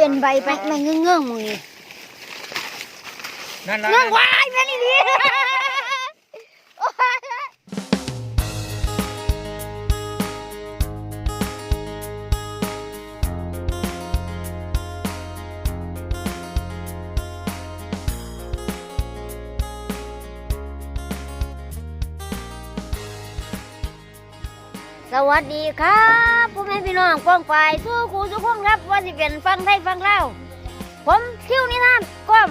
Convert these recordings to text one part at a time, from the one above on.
เป็นใบไปไม่เงื่องเงื่องๆมึงนี่นั่นละเงื่องวายแม่นี่ สวัสดีครับพ่อแม่พี่น้องป้องไปสู้ครูทุกคนครับว่าสิเป็นฟังไทยฟังเล่าผมคิวนี่นะก้ม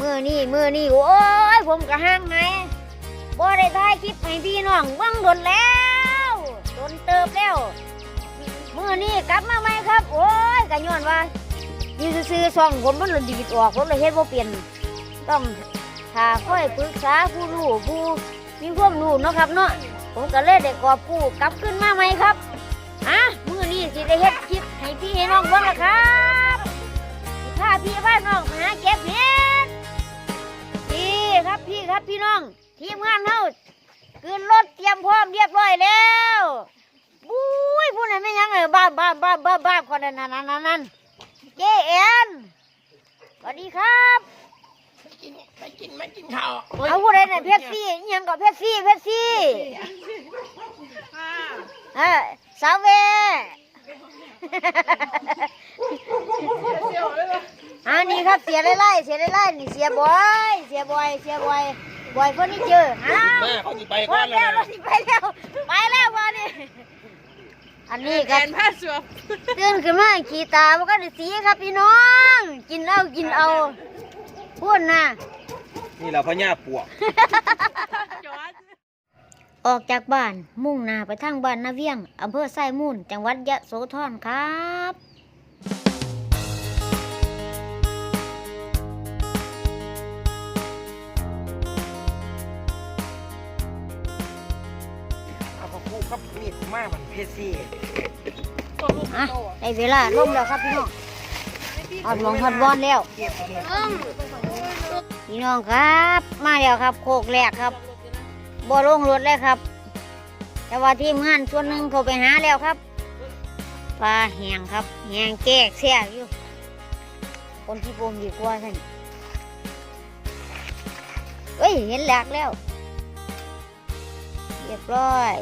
มือนี่มือนี่โอ้ยผมกระห้างไงบ่ได้ถ่ายคลิปให้พี่น้องวังโดนแล้วโดนเติบแล้วมือนี่กลับมาไหมครับ โอ้ยกระย้อนว่าอยู่ซื่อซองผมมันเลยดีดออกผมเลยเฮ็ดบ่าเปลี่ยนต้องถ้าค่อยปรึกษาผู้รู้ผู้มีความรู้เนาะครับเนาะ ผมก็เลยได้กอบกู้กลับขึ้นมาไหมครับอะมือนี้สิได้เฮ็ดคลิปให้พี่ให้น้องเบิ่งละครับสิพาพี่พาน้องมาหาเก็บเห็ดพี่ครับพี่ครับพี่น้อง ทีมงานเฮาขึ้นรถเตรียมพร้อมเรียบร้อยแล้วบุ้ยผู้นั้นไม่ยังเลยบ้าบ้าบ้าบ้าบ้าคนนั้นนั่นนั่นนั่นนั่นเจเอ็นสวัสดีครับ กินไปกินไม่กินข้าวเอาผู้ใดเนี่ยเพชรซี่อิหยังกับเพชรซี่เพชรซี่เออสาวเวอันนี้ครับเสียไล่ไล่เสียไล่ไล่นี่เสียบอยเสียบอยเสียบอยบอยคนนี้เจออ้าวแม่เขาจะไปพก่ออนแล้แล้ววเราสิไปแล้วไปแล้วมานี่อันนี้แกก็นผ้าสวมตื่นขึ้นมาขี่ตามันก็ได้สีครับพี่น้อง กินเอากินเอา พูดนะนี่เราพญาปวกจอดออกจากบ้านมุ่งหน้าไปทางบ้านนาเวียงอำเภอไส้มูลจังหวัดยะโสธรครับเอาเขาคู่กับมีดมากมันเพชรซี่ตัวลูกอะโตอะได้เวลาลงแล้วครับพี่น้องออดหมองฮอดบอลแล้ว เก็บเนี่ย พี่น้องครับ มาแล้วครับ โคกแรกครับบ่ลงรถเลยครับ แต่ว่าทีมงานส่วนหนึ่งเขาไปหาแล้วครับปลาแหงครับแหงแก้แซ่อยู่ คนที่โปมดีกว่าท่านเอ้ย เห็นแหลกแล้ว เรียบร้อย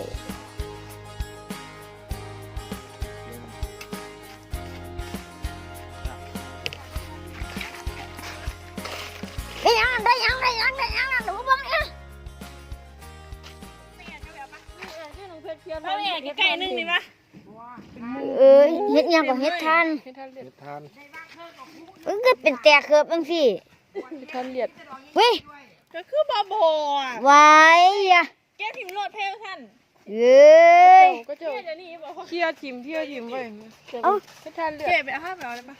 ได้ยังได้ยังได้ยังได้ยังหนูบ้างเนี่ยเขาแอบใกล้ๆนึงนี่ปะเออเฮ็ดยังก็เฮ็ดทานเฮ็ดทันเลียดทานเออก็เป็นแต่เกือบจังสิเฮ็ดทันเลียดเว้ยก็คือบาโบอะไว้อะแกถิ่มโลดเพลท่านเอ้ยก็เจ้าเที่ยวถิ่มเที่ยวถิ่มไว้เอ้าเฮ็ดทันเลียดเก็บไปห้าแบบอะไรปะ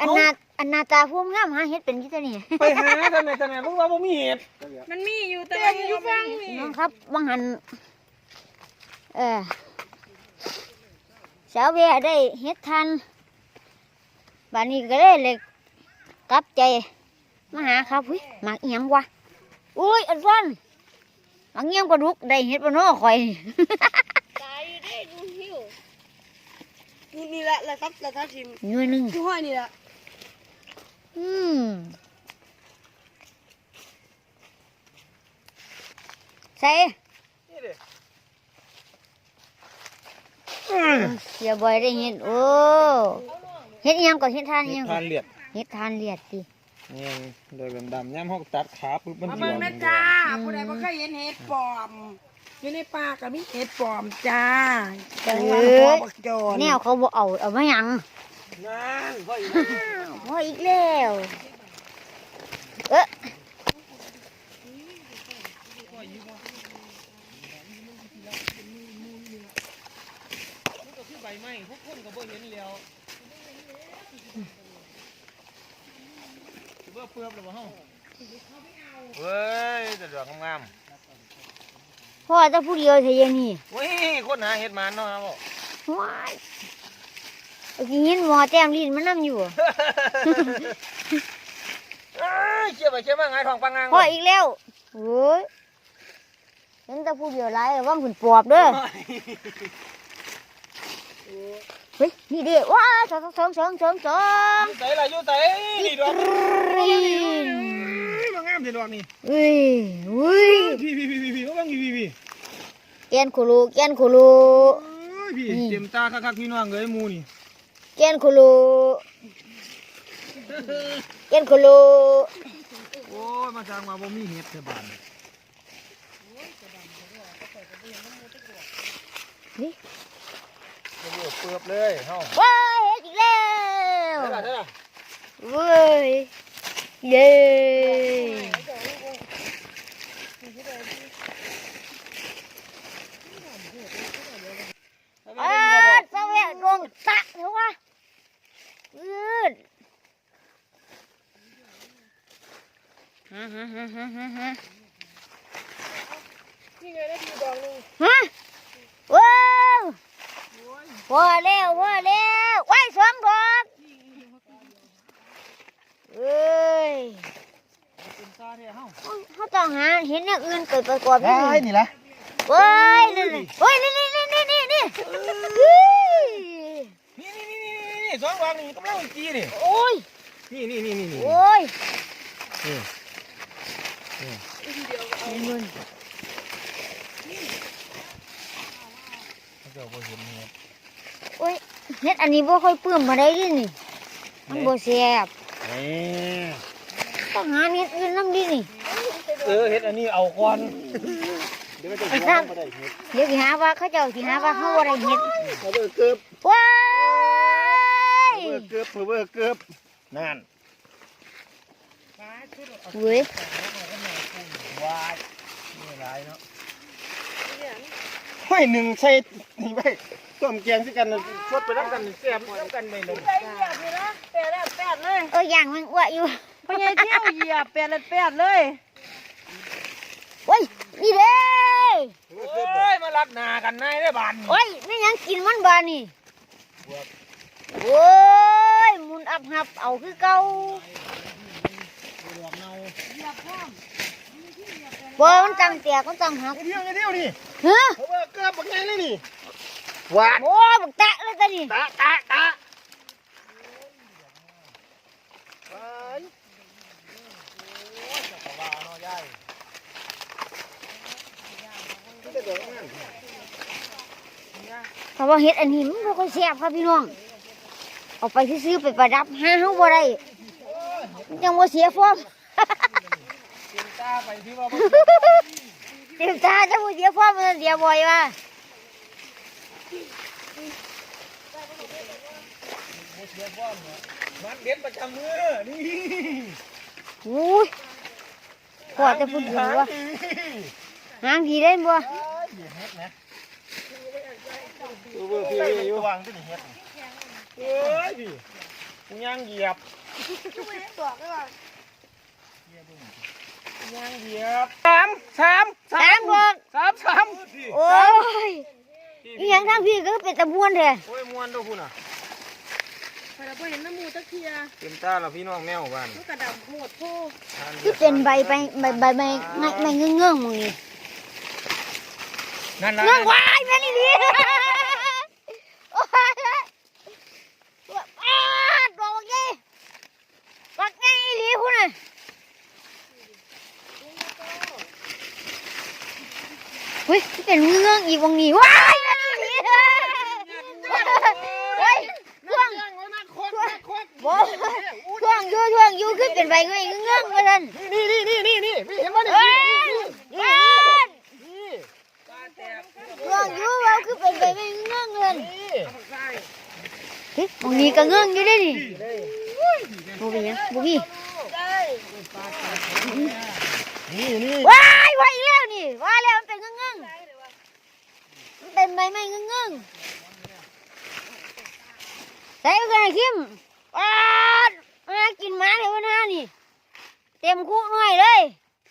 อันนา อันนาตาพุ่มงามหาเฮ็ดเป็นที่ตัวนี้ไปหาทำไมทำไมพวกเราบ่มีเหตุมันมีอยู่แต่มันอยู่ฟังนี่น้องครับบางหันเออสาวเวียได้เฮ็ดทันบานนี้ก็เลยเลยกลับใจมาหาครับเฮ้ยหมักเอียงวะอุ้ยอันฟันหมักเอียงปลาดุกได้เฮ็ดปลาโน่ข่อยตายได้ดูหิวนี่นี่แหละแล้วครับแล้วครับถิ่มหน่วยหนึ่งที่ห้อยนี่แหละ อืมใส่นี่เด้เสียบ่อยได้เห็ดโอ้เห็ดอิหยังก็เห็ดทานอิหยังก็ทานเลียดเห็ดทานเลียดตินี่โดยดำๆย่ำห้องตัดขาปุ๊บมันมาสิเบิ่งออกนะจ้าผู้ใดบ่เคยเห็นเห็ดปลอม อยู่ในป่าก็มีเห็ดปลอมจ้าจังหวัดพอบักโจรแนวเขาบ่เอาเอามาหยังนั่นพ่ออีก พออีกแล้ว เอ๊ะใบไม้พวกคนก็บ่เห็นแล้วเบื่อเปลือกหรือเปล่าเฮาเว้ยแต่ดอกงามพ่อจะผู้เดียวเท่านี้ๆเว้ยคนหาเห็ดมันเนาะครับว้ายเอา กินเห็นหมอแต้มลิ้นมันนํอยู่เอ้ยเชี่ยไปเชี่ยมาไงทองปังงางพ่ออีกแล้วโอ้ยเห็นแต่ผู้เดียวหลายระวังผุนปอบเด้อเฮ้ยนี่เด้ว้าสองสองสองสองสองอยู่ใส่ละอยู่ใส่นี่ดอกรีมางามเด็ดดอกนี่เฮ้ยเฮ้ยพี่พี่พี่พี่พี่เขาบ้างพี่พี่พี่แกนคุลูแกนคุลูโอ้ยพี่เต็มตาคักๆพี่น้องเลยหมูนี่ แกนคุลูแกนคุลูโอ้ยมาสร้างมาบ่มีเห็ดเถอะบานนี่เดี๋ยวเปิบเลยเฮาว้ายเฮ็ดอีกแล้วได้ละได้ละเว้ยเย้อ่าสวัสดีดวงตะเถอะวะ ยืดฮะฮะฮะฮะฮะฮะนี่ไงได้ดีดอกหนึงฮะว้าวพอแล้วพอแล้วไว้สองดอกเอ้ยเต็มตาเนี่ยเฮาเขาต้องหาเห็นอย่างอื่นเกิดประกอบนี่ได้นี่ละเว้ยนี่นี่เว้ยนี่นี่นี่นี่นี่นี่เฮ้ยนี่นี่นี่ นี่นี่สองดอกนี่กำลังจีนี่โอ้ย นี่นี่นี่นี่นี่โอ้ยนี่เงินเขาเจ้าบ่เห็นเห็ดโอ้ยเฮ็ดอันนี้บ่ค่อยเปื้มมาได้ดินี่ มันบ่แซ่บนี่ต้องหาเฮ็ดอื่นนำดินี่เออเห็ดอันนี้เอาก่อนเดี๋ยวมันจะหัวมาได้เห็ดเดี๋ยวสิหาว่าเขาเจ้าสิหาว่าเฮาบ่ได้เฮ็ดเบอร์เกือบ ว้ายเบอร์เกือบเบอร์เกือบนั่นเว้ยวายนี่หลายเนาะห้อยหนึ่งใส่นี่ไปต้มแกงสิกันน่ะสดไปน้ำกันแซ่บน้ำกันไปเลยได้เหยียบนี่นะแปดแล้วแปดเลยเออย่างมันอ้วอยู่พญายเที่ยวเหยียบแปดแล้วแปดเลยโอ้ยนี่เด้โอ้ยมาลักหนากันนายได้บานโอ้ยนี่ยังกินมันบานี่โอ้ย หมุนอับหับเอาคือเก่าบ่มันจังเตียกมันจังหักไอ้เที่ยวไอ้เที่ยวนี่เฮ้อเขาเบอร์เกือบบักไงเลยนี่หวานโอ้ยบักแตะเลยตานี่ตาตาตาไปโอ้ยจะกว่าเนาะยายมันจะเดือดร้อนแต่ว่าเฮ็ดอันนี้มันบ่ค่อยแซ่บครับพี่น้อง เอาไปซื้อๆไปประดับหาเฮาบ่ได้มันจังบ่เสียฟอร์มเตรียมตาไปที่ว่าบ่เต็มตาจะบ่เสียฟอร์มมันเสียบ่อยว่ะเสียบ้อมเนาะมันเด็ดประจำมือนี่อุ้ยพอแต่พูดถึงว่าหางผีได้บ่ดูเบอร์พี่อยู่วางที่นี่เฮ็ด เอ้ยพี่กูย่างเหยียบบอกได้ว่าย่างเหยียบสามสามสามดอกสามสามโอ้ยอีหยังทางพี่ก็เป็นตะบวนแท้โอ้ยมวนดูคุณอะพอเราไปเห็นน้ำมูตะเคียเต็มตาแล้วพี่น้องแมวบ้านมันกระดำโหดโพที่เป็นใบไปใบใบใบไม้ไม้เงื่องๆหมึงนี่นั่นละเงื่องวายแม่นี่ดิโอ้ยอ้าดอกบักใหญ่บักใหญ่อีหลีพุ่นน่ะเฮ้ยที่ รื่องอีกวงนี้ว้ายเฮ้ยเครื่องบ่ช่วงยู่ช่วงยู่คือเป็นใบเงยเงื่องมาทันนี่นี่นี่นี่นี่พี่เห็นไหมนี่เอ้ยเอ้ยนี่ตาแตกช่วงยู่เราคือเป็นใบเงยเงื่องเลยนี่เฮ้ยบางทีก็เงื่องอยู่เด้นี่บ่เป็นหยังบ่มีนี่นี่ว้ายว่าอีกแล้วนี่ว่าแล้วมันเป็นเงื่องๆมันเป็น ใบไม้เงื่องๆใส่กันให้คิมว้าดมากินหมาเดี๋ยวนะนี่ เต็มคุกหน่อยเลย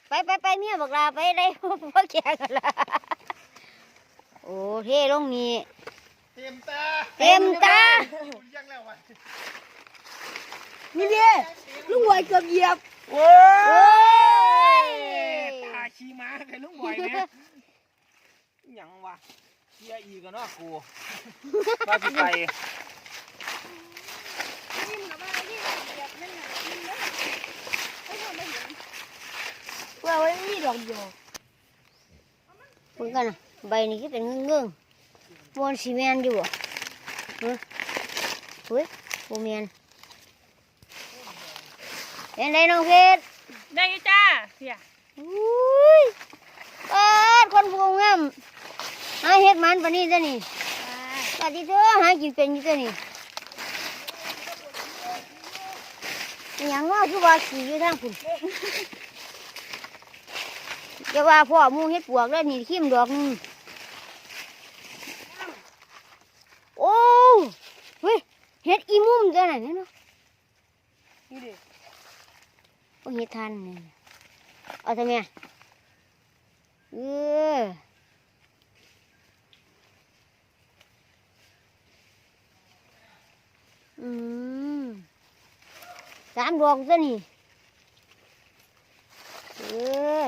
ไปไปไปเมียบอกลาไปได้พ่อแกกันละโอ้เท่ลงนี้เต็มตาเต็มตายังแล้ววะนี่ดิลูกวัยเกือบเหยียบโอ้โอ้ยตาขี้ม้าใครลุงบ่อยเนี่ยยังวะ เกียอีกันเนาะกูมาไปอว่าบนั่เขาไว่าไว้มีดอกอดียวเหมือนกันนะใบนี้ก็เป็นเงื่องๆบลซีเมนอยู่บ่เฮ้ยเฮ้ยบูเมนเห็นได้น้องเพชรได้อยู่จ้าเสียอุ้ยเออคนพวงงาม หาเฮ็ดมันปานนี้จ้ะนี่ปฏิเถอะหากินเป็นอยู่จ้ะนี่อหย่างว่าคือว่าขี่อยู่ทางคุณจะว่าพ่อหมูเฮ็ดปวกแล้วนี่ขิมดอกหนึงโอ้เฮ้ยเฮ็ดอีมุมจ้ะน่ะเห็นบ่นี่ดิโอ้เฮ็ดทันนี่เอาทำไมเออ อืมสามดอกซะนี่เออ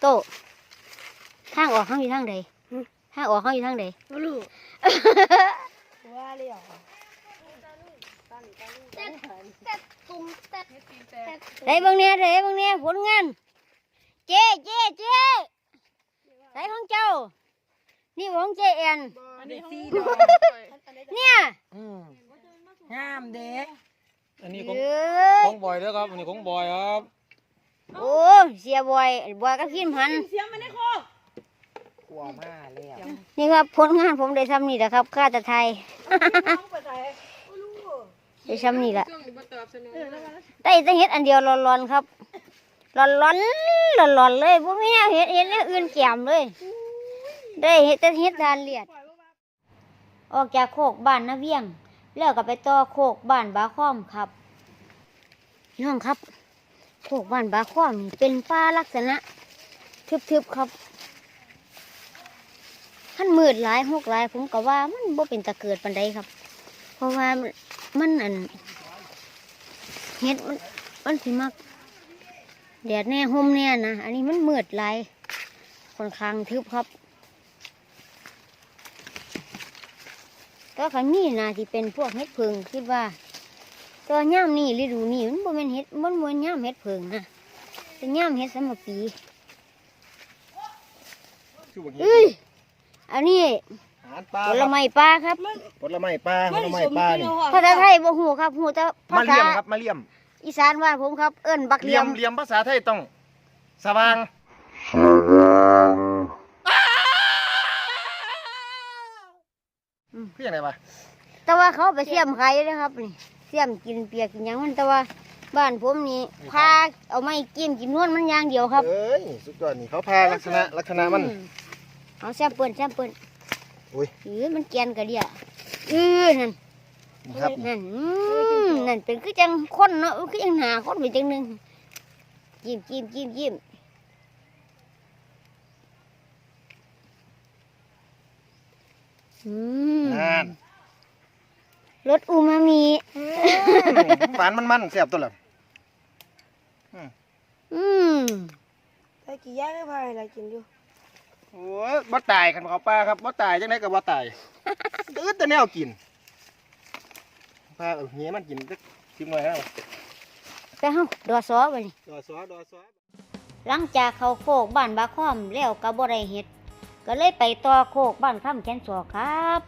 โตะทางออกเขาอยู่ทางใดทางออกเขาอยู่ทางใดไม่รู้ว่าเลยเหรอแต่แต่ตุ้มแต่แต่ไอ้บางเนี่ยไอ้บางเนี่ยผลงาน เจ๊เจ๊เจ๊ใส่ของเจ้า นี่ของเจ๊แอนอันนี้สี่ดอกเนี่ยอืมงามเด็กอันนี้เอของอของบอยแล้วครับ อันนี้ของบอยครับ โอ้เสียบอยบอยกับพิมพันเสียงมันได้คอกลัวมากเลยอะนี่ครับผลงานผมได้ทำนี่แหละครับข้าตะไทยน้องไปใส่ไม่รู้ได้ทำนี่แหละเออแล้วกันได้แต่เห็ดอันเดียวร้อนๆครับร้อนๆร้อนๆเลยพวกนี้เห็ดเห็ดเนี่ยอื่นแก้มเลย ได้เห็ดแต่เห็ดทานเลียด ออกจากโคกบ้านนาเวียง แล้วก็ไปต่อโคกบ้านบาค้อมครับพี่น้องครับ โคกบ้านบาค้อมนี่เป็นป่าลักษณะ ทึบๆครับขั้นมืดหลายหกหลาย ผมก็ว่ามันบ่เป็นตะเกิดปันใดครับ เพราะว่ามันอันเฮ็ดมันมันสิมักแดดแน่ห่มแน่นะ อันนี้มันมืดหลายค่อนข้างทึบครับ ก็ขันมีนาที่เป็นพวกเห็ดเพิงคิดว่าตัวย่ามนี่ฤดูนี่มันบ่แม่นเห็ดมันบ่แม่นย่ามเห็ดเพิงนะเป็นย่ามเห็ดสมปีชื่อว่าเอ้ยอันนี้อาหารปลาผลไม้ปลาครับผลไม้ปลาผลไม้ปลานี่ภาษาไทยบ่ฮู้ครับฮู้แต่ภามะเลี่ษายมครับมะเลี่ยม อีสานว่าผมครับ เอิ้นบักเหเลี่ลี่ยยมมเลี่ยมภาษาไทยต้องสว่าง คืออย่างไรวะแต่ว่าเขาเอาไปเสียมขายเลยครับนี่เสียมกินเปียกกินหยังมันแต่ว่าบ้านผมนี่พาเอาไม้จิ้มกินนวลมันอย่างเดียวครับเอ้ยสุดยอดนี่เขาพาลักษณะลักษณะมัน อืเอาแซมเปิลแซมเปิลอุ้ย เออมันเกรียนกะเดียเออนั่นนี่ครับนั่นอืมนั่นเป็นคือจังคนเนาะคือจังหาคนไปจังหนึงจิ้มจิ้มจิ้มจิ้ม อืมนั่นรสอูมามิหวานมันมันๆแซ่บตัวละอืมไอ้กี่ย่างให้พายอะไรกินอยู่โอ้ยบ่ตายคันเขาปลาครับบ่ตายจังไดก็บ่ตายตื้อแต่แนวกินปลาเอาเหี้ยมันกินสักสิบหน่วยแล้วไปเฮาดอซอไปนี่ดอซอดอซอหลังจากเขาโคกบ้านบาคอมแล้วก็บ่ได้เฮ็ด ก็เลยไปต่อโคกบ้านข้ามแขนสอครับ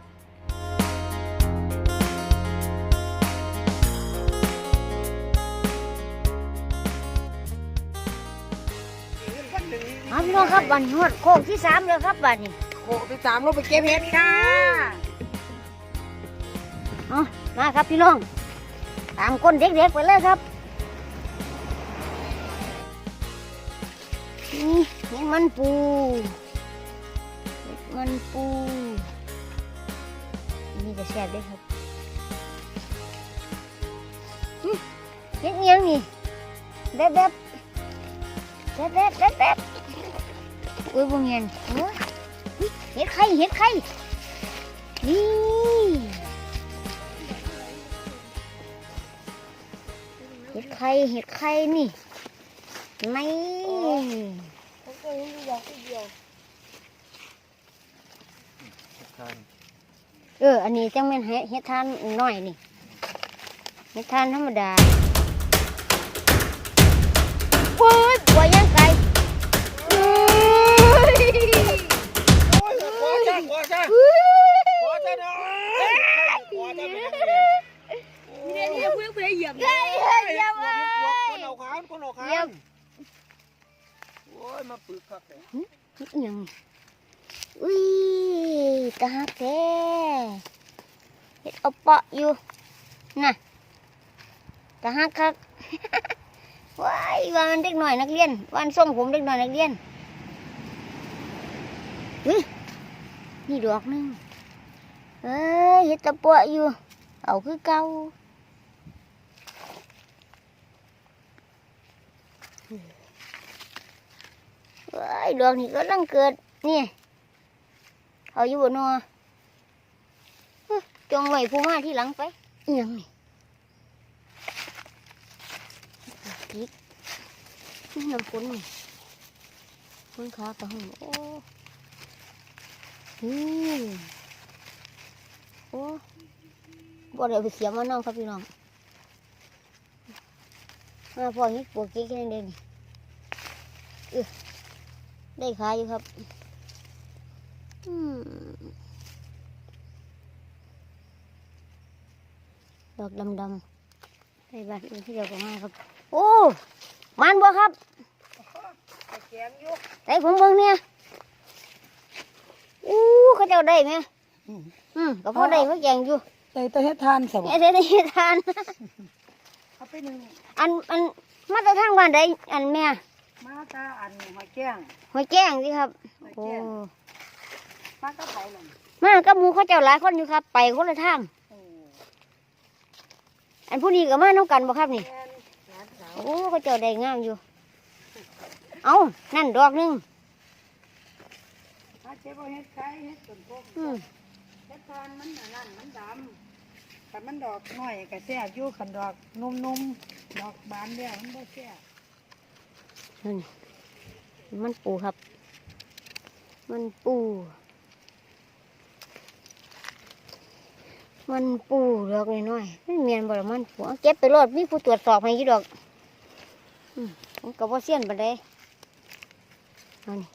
เอาพี่น้องครับบันนวดโคกที่สามเลยครับบัดนี้โคกที่สามลงไปเก็บเห็ดค่ะเอามาครับพี่น้องตามก้นเด็กๆไปเลยครับนี่นี่มันปู มันปูนี่จะแซ่บด้วยครับอื้อเฮ็ดเอียงนี่แบ๊บแบบแบ๊บแบบแบ๊บแบบอุ้ยบ่เงี้ยเฮ็ดไข่เฮ็ดไข่นี่เห็ดไข่เห็ดไข่นี่ไม่ เขาเคยมีดอกเดียวเออ อันนี้จังเป็นเห็ดเห็ดทานน้อยนี่เห็ดทานธรรมดาปื้ยบัวยังไกลเอ้ยโอ้ยขอจ้าขอจ้าขอจ้าเนาะขอจ้าเป็นยังไงเนี่ยเนี่ยเพื่อนเพื่อนเหยียบเฮ้ยเฮ้ยอย่าไปคนเอาขานคนเอาขานเยี่ยมโอ้ยมาปึกคักเลยอิหยัง อุ้ยตาฮักเฮ็ดเอาเปาะอยู่น่ะตาฮักคักว้ายวันเด็กหน่อยนักเรียนวันส่งผมเด็กหน่อยนักเรียนเฮ้ยนี่ดอกหนึงเอ้ยเฮ็ดตะปะอยู่ เอาคือเก่าว้ายดอกนี้ก็ต้องเกิดนี่ เอาอยู่บนนอเอ้ยจงไว้ผู้มาที่หลังไปเอียงนี่กิ๊กนี่น้ำฝนนี่ฝนขากระหงโอ้นี่โอ้บ่ได้เอาไปเสียมาน้องครับพี่น้องมาพอฮิตปวกกิ๊กแค่นั้นเองนี่เออได้ขายอยู่ครับอืม ดอกดำๆในบ้านอื่นที่เดียวกันมาครับ โอ้มันบ่ครับแกงอยู่ไอ้ผมเบิ่งเนี่ยอู้เขาเจ้าได้ไหมอืมก็พอได้เขาแกงอยู่ใส่ตัวเฮ็ดทานสบไอ้ได้ได้ทานเอาไปหนึ่งอันอันมาแต่ทางบ้านใดอันแม่มาตาอันหอยแกงหอยแก้งสิครับหอยโอ้แกง มาก็ไปเลยมากับหมูเขาเจ้าหลายคนอยู่ครับ ไปคนละทางโอ้อันผู้นี้ก็มาน้ำกันบ่ครับนี่แม่นหลานสาวโอ้เขาเจ้าได้งามอยู่ เอานั่นดอกหนึงมาเจ็บเอาเฮ็ดไข่เฮ็ดต้นโพกอืมเฮ็ดทานมันอันนั่นมันดำแต่มันดอกน้อยก็แซ่บอยู่คันดอกนุ่มๆดอกบานแล้วมันบ่แซ่บนั่นมันปูครับ มันปู มันปูดอกน้อยๆมันเมียนบ่ละมันปูเก็บไปรอดมีผู้ตรวจสอบให้กี่ดอกมผมก็บ่เสี้ยนปานใดเอันนี้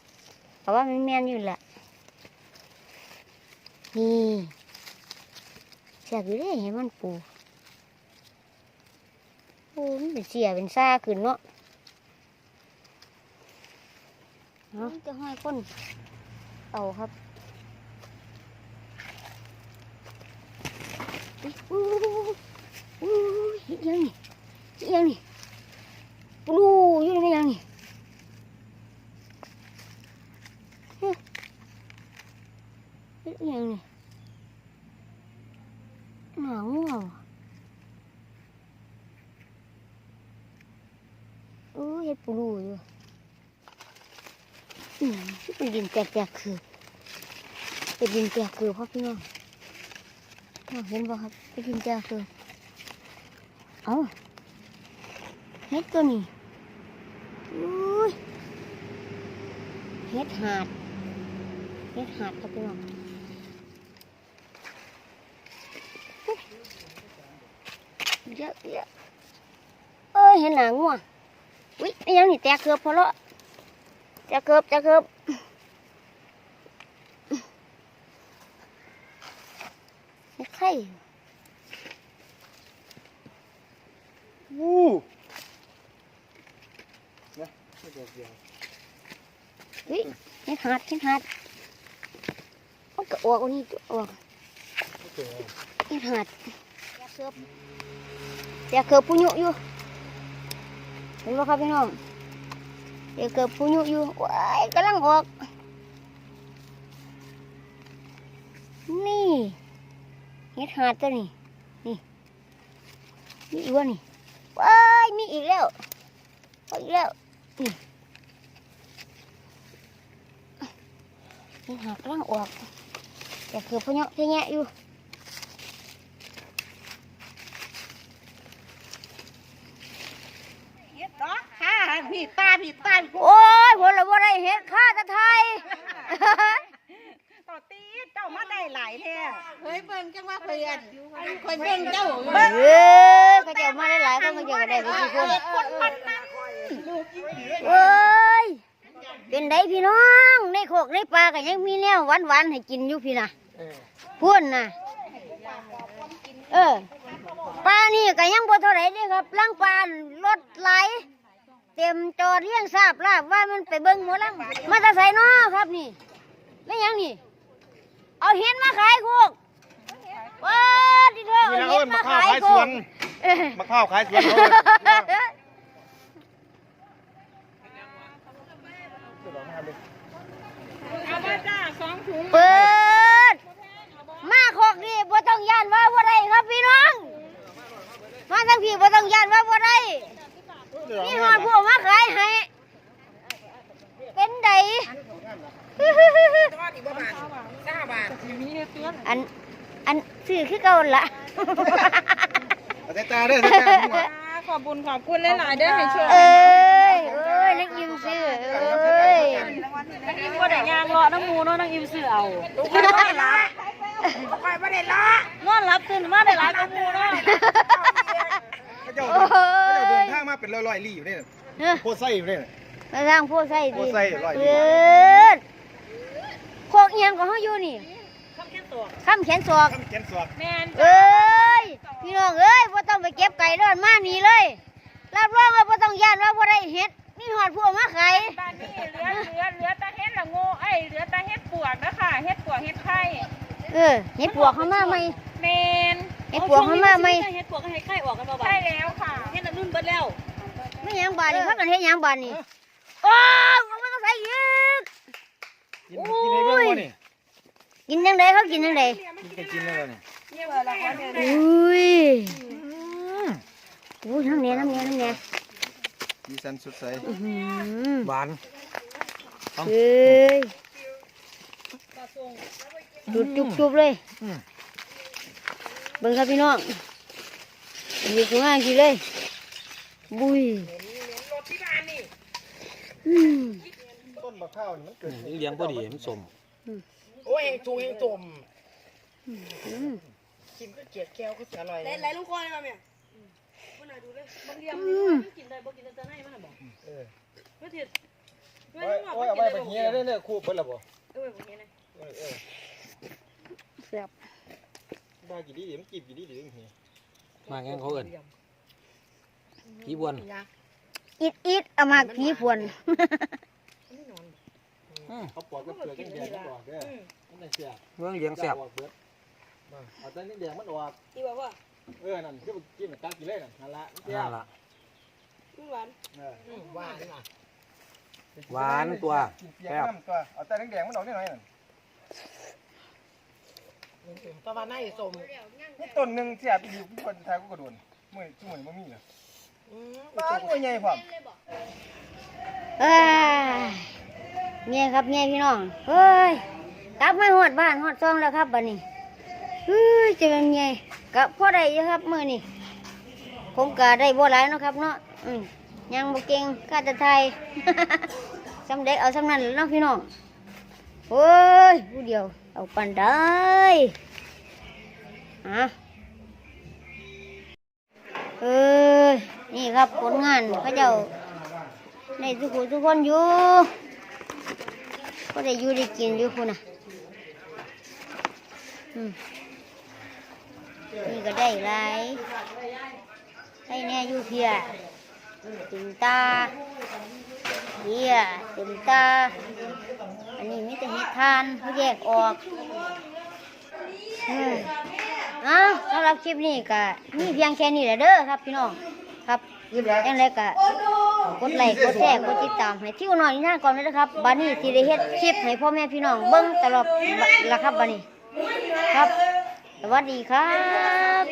แต่ว่ามันเมียนอยู่แหละนี่เสียบอยู่เลยเห็นมันปูโอ้มันเป็นเสียเป็นซ่าขึ้นเนาะเอาจะให้คนเอาครับ อู้อู้ยังนี่ยังนี่ปลูอยู่ในยังนี่เฮยังนี่หนาวอะอู้เฮ็ดปลูอยู่อืมเป็นดินแตกๆคือเป็นดินแตกคือพ่อพี่น้อง เห็นบ่ครับเป็นดินแตกคือเอาเฮ็ดตัวนี้อุ้ยเฮ็ดหาดเฮ็ดหาดครับพี่น้องเยอะเยอะเอ้ยเห็นหนังว่ะวิไอ้ยังนี่แตกเกือบพอละจะเกือบจะเกือบไม่ใช่ วู้นะไม่ดอกเดียววิไม่หัดไม่หัดมันก็ออกอันนี้ตัวออกไม่เจอไม่หัดจะเกือบจะเกือบปุญยุอยู่เห็นไหมครับพี่น้องจะเกือบปุญยุอยู่ว้ายกำลังออก เห็ดหาดตัวนี้นี่มีอีกวะนี่ว้ายมีอีกแล้วเอาอีกแล้วนี่เห็ดหาดกำลังออกแต่คือพะเนาะพะแยะอยู่เฮ็ดดอกค่ะพี่ตาพี่ตาโอ้ยผลละบ่ได้เห็ดข้าตะไทยต่อตีเจ้า มาได้หลายแท้เฮ้ยเบิ่งจังว่าเพิ่นคอยเบิ่งเจ้าเออเขาเจะมาได้หลายคนเขาเจะได้ไปกี่คนคนมันนั่งเอ้ยเป็นไดพี่น้องในโคกในปลาก็ยังมีแนวหวานๆให้กินอยู่พี่นะเออพูนนะเออปลานี่ก็ยังบ่เท่าไหร่เด้ครับลังปลารถไหลเต็มจอดเลี้ยงทราบลาบว่ามันไปเบิ่งหมอลังมาแตะใส่น้อครับนี่ไม่ยังนี่ เอาเห็นมาขายโคกว้าดิเถอะนี่เอานะเห็เอ้ยนมามะข้าวขายขายโคสวกนเออมะข้าวขายสวนเขาเอ้ยเปิด มาโคกนี่บ่ต้องย่านว่าบ่ได้ครับพี่น้อง มาทั้งพี่บ่ต้องย่านว่าบ่ได้ นี่หอดพวกมาขายให้ เป็นได อันอันซื้อคือเก่าหั่นละเอาแต่ตาเด้อแต่ตาหัว ขอบคุณขอบคุณหลายๆเด้อให้ช่วยเอ้ยเอ้ยนักยิ้มซื้อเอ้ยว่าได้ยางรอน้ำมูเนาะน้องอิมซื้อเอานอนรับตื่นมาได้หลายกว่ามูเนาะเขาเจ้าเขาเจ้าเดินทางมาเป็นร้อยๆลี่อยู่เนี่ยเฮ้ยโคตรไส้อยู่เนี่ย มาทางผู้ใส่ผู้ดิใส่ร้อยเดีเปิยวด โคกเอียงของเขาอยู่นี่คำแค่ตัวข้ามแขนศอกทำเขียนสวดแมนเอ้ยพี่น้องเอ้ยบ่ต้องไปเก็บไก่เดินมานี่เลย รับรองว่าบ่ต้องย่านว่าบ่ได้เฮ็ดนี่หอดพวกมาขายบ้านนี้เหลือเหลือเหลือแต่เฮ็ดละโง่เอ้ยเหลือแต่เฮ็ดปวกนะคะเฮ็ดปวกเฮ็ดไข่เออเฮ็ดปวกเขามาไหมแมนเฮ็ดปวกเขามาไหมเฮ็ดปวกก็ให้ไข่ออกกันบ่บ่ใช่แล้วค่ะเฮ็ดน้ำนุ่นเบิดแล้วไม่หยังบาดนี่พักกันเฮ็ดหยังบาดนี่โอ้ยมันต้องใส่อีก กินกินให้เบิ่งบ่นี่กินจังไดเขากินจังไดกินไปกินแล้วนี่อุ้ยอุ้ยน้ำเนี้ยน้ำเนี้ยน้ำเนี้ยสีสันสดใสอื้อหือหวานเอ้ยจุดจุบๆเลยอืมเบิ่งครับพี่น้องมีตรงอ่างทีเลยบุย อืมต้นมะข้าวนี่มันเกิดเลี้ยงพอดีมันสมโอ้ยจูเองจมอืมกินก็เกลียดแก้วก็อร่อยไหลๆลงคอเลยมาแม่บ่น่าดูเลยบางเรียมอืมกินได้บ่กินแต่ในมันน่ะบ่เออบ่ถิดโอ้ยโอ้ยเอาไว้ไปเฮียได้เนี่ยคู่เพิ่นล่ะบ่เออบ่เห็นนะเออเออแซ่บได้กี่ดีมันกีบกี่ดีดีจังซี่มาแกงเขาเอินพี่บวนอิดอิดเอามาผีพวน เขาปอกกับเปลือกแดงๆมันออกเด้อมันได้เสียเรื่องเลี้ยงแซ่บออกเบิดมาเอาแต่แดงๆมันออก ที่บอกว่าเออ นั่นคือกินกักกินเลยนั่นนั่นละมันเสียนั่นล่ะ มันหวานเออหวานน่ะหวานตัวกินเปียกน้ำตัวเอาแต่แดงๆมันออกนิดหน่อยนั่นประมาณไหนสมนี่ต้นหนึงเสียไปอยู่คนไทยก็กระโดนมื้อชั่วโมงบ่มีเหรอบ้านหน่วยใหญ่พร้อม เอ้ย เงี้ยครับเงี้ยพี่น้องเฮ้ยกลับมาหอดบ้านหอดซองแล้วครับบัดนี้เฮ้ยจะเป็นไงกับพ่อได้ยู่ครับมือนี่ผมก็ได้บ่หลายนะครับเนาะอืมยังบ่เก่งข้าจะไทยสำเด็จเอาสำนั้นหล้วเนาะพี่น้องโอ้ยผู้เดียวเอาปันได้อะเอ้ยนี่ครับผลงานเขาเจ้าในทุกคนทุกคนอยู่ ก็ได้อยู่ได้กินอยู่คุณน่ะอืมนี่ก็ได้หลายให้แน่อยู่เพียเต็มตาเพียเต็มตา อันนี้มีแต่เห็ดทานเขาแยกออกอืมอ้าสำหรับคลิปนี้ก็มีเพียงแค่นี้แหละเด้อครับพี่น้องครับ ยิ้มแล้วยังไงก็กดไลค์กดแชร์กดติดตามให้ทิวหน่อยหน้าก่อนเลยนะครับบัดนี้สิได้เฮ็ดคลิปให้พ่อแม่พี่น้องเบิ้งตลอดละครับบัดนี้ครับ สวัสดีครับ